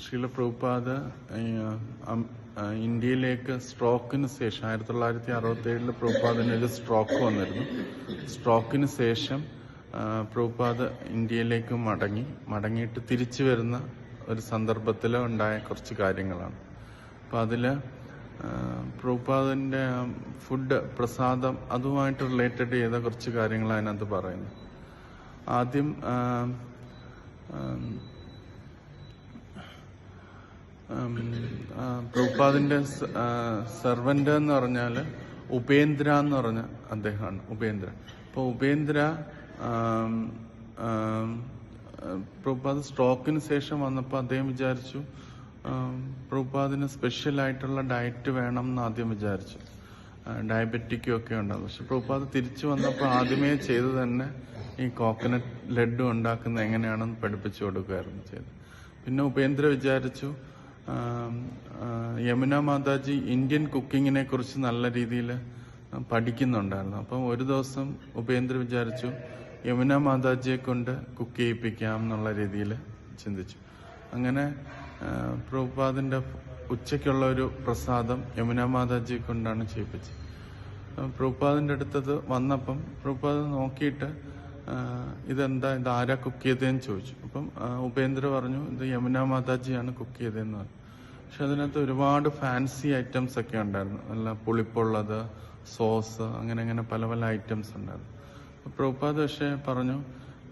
ശീല പ്രഭുപാദ് ഇന്ത്യയിലേക്ക് സ്ട്രോക്കിന് ശേഷം ആയിരത്തി തൊള്ളായിരത്തി അറുപത്തി ഏഴിൽ പ്രഭുപാദിന് ഒരു സ്ട്രോക്ക് വന്നിരുന്നു. സ്ട്രോക്കിന് ശേഷം പ്രഭുപാദ് ഇന്ത്യയിലേക്ക് മടങ്ങി. മടങ്ങിയിട്ട് തിരിച്ചു വരുന്ന ഒരു സന്ദർഭത്തിൽ ഉണ്ടായ കുറച്ച് കാര്യങ്ങളാണ്. അപ്പം അതിൽ പ്രഭുപാദിന്റെ ഫുഡ് പ്രസാദം അതുമായിട്ട് റിലേറ്റഡ് ചെയ്ത കുറച്ച് കാര്യങ്ങൾ അതിനകത്ത് പറയുന്നു. ആദ്യം പ്രഭുപാദിന്റെ സെർവന്റ് എന്ന് പറഞ്ഞാൽ ഉപേന്ദ്ര എന്ന് പറഞ്ഞ അദ്ദേഹമാണ് ഉപേന്ദ്ര. അപ്പോൾ ഉപേന്ദ്ര പ്രഭുപാദ് സ്ട്രോക്കിന് ശേഷം വന്നപ്പോൾ അദ്ദേഹം വിചാരിച്ചു പ്രഭുപാദിന് സ്പെഷ്യൽ ആയിട്ടുള്ള ഡയറ്റ് വേണം എന്ന് ആദ്യം വിചാരിച്ചു. ഡയബറ്റിക്കും ഒക്കെ ഉണ്ടാകും പക്ഷെ പ്രഭുപാദ് തിരിച്ചു വന്നപ്പോൾ ആദ്യമേ ചെയ്ത് തന്നെ ഈ കോക്കനട്ട് ലഡു ഉണ്ടാക്കുന്നത് എങ്ങനെയാണെന്ന് പഠിപ്പിച്ചു കൊടുക്കുകയായിരുന്നു ചെയ്തത്. പിന്നെ ഉപേന്ദ്ര വിചാരിച്ചു യമുന മാതാജി ഇന്ത്യൻ കുക്കിങ്ങിനെ കുറിച്ച് നല്ല രീതിയിൽ പഠിക്കുന്നുണ്ടായിരുന്നു. അപ്പം ഒരു ദിവസം ഉപേന്ദ്ര വിചാരിച്ചു യമുന മാതാജിയെ കൊണ്ട് കുക്ക് ചെയ്യിപ്പിക്കാം എന്നുള്ള രീതിയിൽ ചിന്തിച്ചു. അങ്ങനെ പ്രഭുപാദിന്റെ ഉച്ചയ്ക്കുള്ള ഒരു പ്രസാദം യമുന മാതാജിയെ കൊണ്ടാണ് ചെയ്യിപ്പിച്ചത്. പ്രഭുപാദിന്റെ അടുത്തത് വന്നപ്പം പ്രഭുപാദ് നോക്കിയിട്ട് ഇതെന്താ ഇത് ആരാ കുക്ക് ചെയ്തതെന്ന് ചോദിച്ചു. അപ്പം ഉപേന്ദ്ര പറഞ്ഞു ഇത് യമുന മാതാജിയാണ് കുക്ക് ചെയ്തതെന്ന് പറഞ്ഞു. പക്ഷെ അതിനകത്ത് ഒരുപാട് ഫാൻസി ഐറ്റംസ് ഒക്കെ ഉണ്ടായിരുന്നു. നല്ല പുളിപ്പുള്ളത് സോസ് അങ്ങനെ അങ്ങനെ പല പല ഐറ്റംസ് ഉണ്ടായിരുന്നു. പ്രഭുപാദ് പക്ഷെ പറഞ്ഞു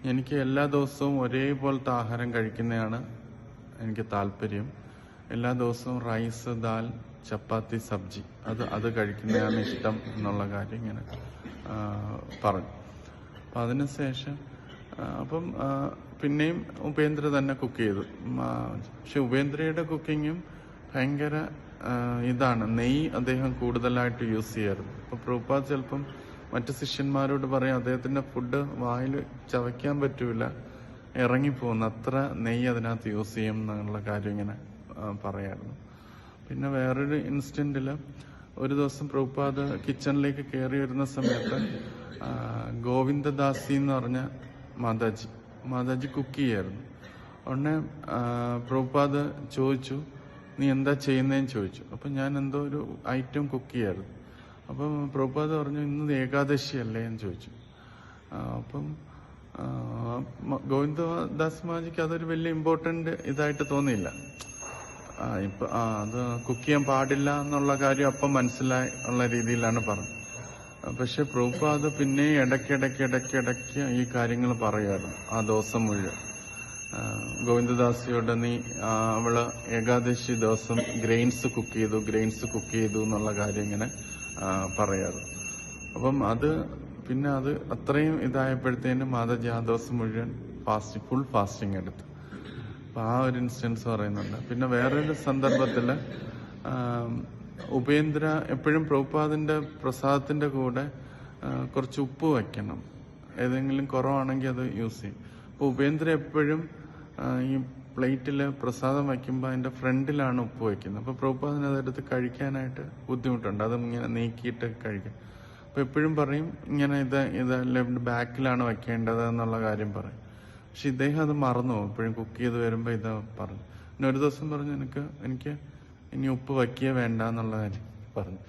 എനിക്ക് എല്ലാ ദിവസവും ഒരേപോലത്തെ ആഹാരം കഴിക്കുന്നതാണ് എനിക്ക് താല്പര്യം. എല്ലാ ദിവസവും റൈസ് ദാൽ ചപ്പാത്തി സബ്ജി. അത് അത് കഴിക്കുന്നതാണ് ഇഷ്ടം എന്നുള്ള കാര്യം ഇങ്ങനെ പറഞ്ഞു. അപ്പം അതിനുശേഷം അപ്പം പിന്നെയും ഉപേന്ദ്ര തന്നെ കുക്ക് ചെയ്തു. പക്ഷെ ഉപേന്ദ്രയുടെ കുക്കിങ്ങും ഭയങ്കര ഇതാണ്. നെയ്യ് അദ്ദേഹം കൂടുതലായിട്ട് യൂസ് ചെയ്യാറുണ്ട് അപ്പൊ പ്രൂപ്പാ ചിലപ്പം മറ്റു ശിഷ്യന്മാരോട് പറയും അദ്ദേഹത്തിന്റെ ഫുഡ് വായിൽ ചവയ്ക്കാൻ പറ്റൂല. ഇറങ്ങിപ്പോകുന്നു അത്ര നെയ്യ് അതിനകത്ത് യൂസ് ചെയ്യും എന്നുള്ള കാര്യം ഇങ്ങനെ പറയായിരുന്നു. പിന്നെ വേറൊരു ഇൻസ്റ്റന്റിൽ ഒരു ദിവസം പ്രൂപ്പാദ് കിച്ചണിലേക്ക് കയറി വരുന്ന സമയത്ത് ഗോവിന്ദദാസി എന്ന് പറഞ്ഞ മാതാജി. മാതാജി കുക്ക് ചെയ്യായിരുന്നു. ഉടനെ പ്രഭുപാദ് ചോദിച്ചു നീ എന്താ ചെയ്യുന്നതെന്ന് ചോദിച്ചു. അപ്പൊ ഞാൻ എന്തോ ഒരു ഐറ്റം കുക്ക് ചെയ്യായിരുന്നു. അപ്പം പ്രഭുപാദ് പറഞ്ഞു ഇന്ന് ഏകാദശി അല്ലേ? എന്ന് ചോദിച്ചു. അപ്പം ഗോവിന്ദദാസ് മാജിക്ക് അതൊരു വലിയ ഇമ്പോർട്ടന്റ് ഇതായിട്ട് തോന്നിയില്ല. ഇപ്പൊ അത് കുക്ക് ചെയ്യാൻ പാടില്ല എന്നുള്ള കാര്യം അപ്പം മനസ്സിലായി ഉള്ള രീതിയിലാണ് പറഞ്ഞത്. പക്ഷെ പ്രഭുപാദ് പിന്നെ ഇടയ്ക്കിടയ്ക്ക് ഇടയ്ക്ക് ഇടയ്ക്ക് ഈ കാര്യങ്ങൾ പറയുമായിരുന്നു ആ ദിവസം മുഴുവൻ. ഗോവിന്ദദാസിയോട് നീ അവൾ ഏകാദശി ദിവസം ഗ്രെയിൻസ് കുക്ക് ചെയ്തു ഗ്രെയിൻസ് കുക്ക് ചെയ്തു എന്നുള്ള കാര്യം ഇങ്ങനെ പറയാറ് അപ്പം അത് പിന്നെ അത് അത്രയും ഇതായപ്പോഴത്തേനും മാതാജി ആ ദിവസം മുഴുവൻ ഫാസ്റ്റിംഗ് ഫുൾ ഫാസ്റ്റിംഗ് എടുത്തു. അപ്പൊ ആ ഒരു ഇൻസ്റ്റൻസ് പറയുന്നുണ്ട്. പിന്നെ വേറൊരു സന്ദർഭത്തിൽ ആം, ഉപേന്ദ്ര എപ്പോഴും പ്രഭുപാദിന്റെ പ്രസാദത്തിന്റെ കൂടെ കുറച്ച് ഉപ്പ് വയ്ക്കണം. ഏതെങ്കിലും കുറവാണെങ്കിൽ അത് യൂസ് ചെയ്യും. അപ്പോൾ ഉപേന്ദ്ര എപ്പോഴും ഈ പ്ലേറ്റിൽ പ്രസാദം വയ്ക്കുമ്പോൾ അതിന്റെ ഫ്രണ്ടിലാണ് ഉപ്പ് വയ്ക്കുന്നത്. അപ്പോൾ പ്രഭുപാദിന് അതെടുത്ത് കഴിക്കാനായിട്ട് ബുദ്ധിമുട്ടുണ്ട്. അത് ഇങ്ങനെ നീക്കിയിട്ട് കഴിക്കും. അപ്പൊ എപ്പോഴും പറയും ഇങ്ങനെ ഇത് ഇത് ലെഫ്റ്റ് ബാക്കിലാണ് വെക്കേണ്ടത് എന്നുള്ള കാര്യം പറയും. പക്ഷെ ഇദ്ദേഹം അത് മറന്നു. എപ്പോഴും കുക്ക് ചെയ്ത് വരുമ്പോൾ ഇത് പറഞ്ഞു. പിന്നെ ഒരു ദിവസം പറഞ്ഞു എനിക്ക് എനിക്ക് ഇനി ഉപ്പ് വയ്ക്കുക വേണ്ട എന്നുള്ള കാര്യം പറഞ്ഞു.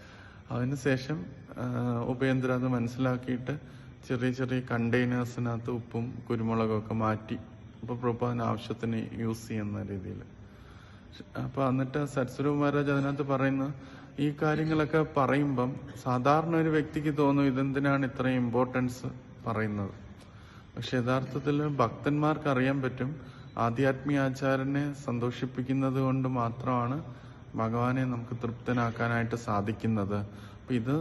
അതിനുശേഷം ശേഷം ഉപേന്ദ്ര അത് മനസ്സിലാക്കിയിട്ട് ചെറിയ ചെറിയ കണ്ടെയ്നേഴ്സിനകത്ത് ഉപ്പും കുരുമുളകും ഒക്കെ മാറ്റി ഇപ്പൊ പ്രഭുപാദിന് ആവശ്യത്തിന് യൂസ് ചെയ്യുന്ന രീതിയിൽ. അപ്പൊ എന്നിട്ട് സത്സ്വരൂപ് മഹാരാജ് അതിനകത്ത് പറയുന്നു ഈ കാര്യങ്ങളൊക്കെ പറയുമ്പം സാധാരണ ഒരു വ്യക്തിക്ക് തോന്നും ഇതെന്തിനാണ് ഇത്രയും ഇമ്പോർട്ടൻസ് പറയുന്നത്. പക്ഷെ യഥാർത്ഥത്തിൽ ഭക്തന്മാർക്ക് അറിയാൻ പറ്റും ആധ്യാത്മിക ആചാരനെ സന്തോഷിപ്പിക്കുന്നത് കൊണ്ട് മാത്രമാണ് ഭഗവാനെ നമുക്ക് തൃപ്തനാക്കാനായിട്ട് സാധിക്കുന്നത്. അപ്പൊ ഇത്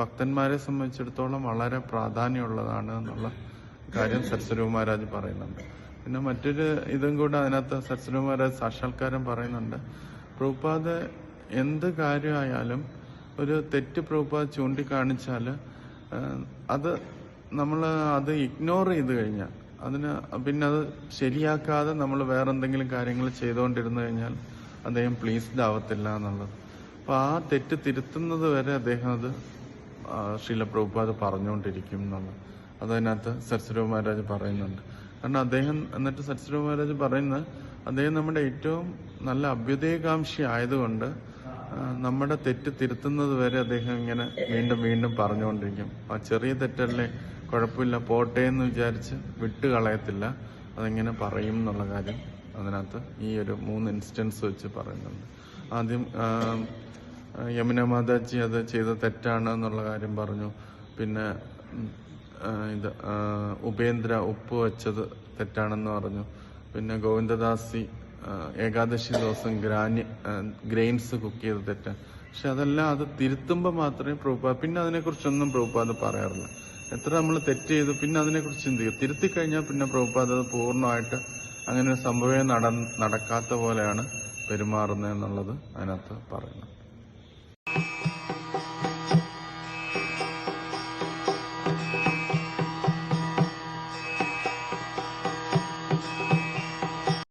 ഭക്തന്മാരെ സംബന്ധിച്ചിടത്തോളം വളരെ പ്രാധാന്യമുള്ളതാണ് എന്നുള്ള കാര്യം സരസ്വരൂപ മഹാരാജ് പറയുന്നുണ്ട്. പിന്നെ മറ്റൊരു ഇതും കൂടെ അതിനകത്ത് സരസ്വരൂപ മഹാരാജ് സാക്ഷാത്കാരം പറയുന്നുണ്ട്. പ്രഭുപാദ് എന്ത് കാര്യമായാലും ഒരു തെറ്റ് പ്രഭുപാദ് ചൂണ്ടിക്കാണിച്ചാൽ അത് നമ്മൾ അത് ഇഗ്നോർ ചെയ്ത് കഴിഞ്ഞാൽ അതിന് പിന്നെ അത് ശരിയാക്കാതെ നമ്മൾ വേറെന്തെങ്കിലും കാര്യങ്ങൾ ചെയ്തുകൊണ്ടിരുന്നു കഴിഞ്ഞാൽ അദ്ദേഹം പ്ലീസ്ഡ് ആവത്തില്ല എന്നുള്ളത് അപ്പൊ ആ തെറ്റ് തിരുത്തുന്നത് വരെ അദ്ദേഹം അത് പ്രഭുപാദ് പറഞ്ഞുകൊണ്ടിരിക്കും എന്നുള്ളത് അതതിനകത്ത് സരസ്വരൂ മഹാരാജ് പറയുന്നുണ്ട്. കാരണം അദ്ദേഹം എന്നിട്ട് സരസ്വരൂ മഹാരാജ് പറയുന്നത് അദ്ദേഹം നമ്മുടെ ഏറ്റവും നല്ല അഭ്യുദയകാംക്ഷി ആയതുകൊണ്ട് നമ്മുടെ തെറ്റ് തിരുത്തുന്നത് വരെ അദ്ദേഹം ഇങ്ങനെ വീണ്ടും വീണ്ടും പറഞ്ഞുകൊണ്ടിരിക്കും. ആ ചെറിയ തെറ്റല്ലേ കുഴപ്പമില്ല പോട്ടെ എന്ന് വിചാരിച്ച് വിട്ടുകളയത്തില്ല. അതെങ്ങനെ പറയും എന്നുള്ള കാര്യം. അതിനകത്ത് ഈ ഒരു മൂന്ന് ഇൻസ്റ്റൻസ് വെച്ച് പറയുന്നുണ്ട്. ആദ്യം യമുന മാതാജി അത് ചെയ്ത തെറ്റാണ് എന്നുള്ള കാര്യം പറഞ്ഞു. പിന്നെ ഇത് ഉപേന്ദ്ര ഉപ്പ് വെച്ചത് തെറ്റാണെന്ന് പറഞ്ഞു. പിന്നെ ഗോവിന്ദദാസി ഏകാദശി ദിവസം ഗ്രാനി ഗ്രെയിൻസ് കുക്ക് ചെയ്ത് തെറ്റാണ് പക്ഷെ അതെല്ലാം അത് തിരുത്തുമ്പോൾ മാത്രമേ പ്രൂപ്പാ പിന്നെ അതിനെക്കുറിച്ചൊന്നും പ്രൂപ്പാത് പറയാറില്ല. എത്ര നമ്മൾ തെറ്റ് ചെയ്തു പിന്നെ അതിനെക്കുറിച്ച് ചിന്തിക്കും തിരുത്തി കഴിഞ്ഞാൽ പിന്നെ പ്രഭുപാദ് അത് പൂർണമായിട്ട് അങ്ങനെ ഒരു സംഭവം നട നടക്കാത്ത പോലെയാണ് പെരുമാറുന്നത് എന്നുള്ളത് അതിനകത്ത് പറയുന്നത്.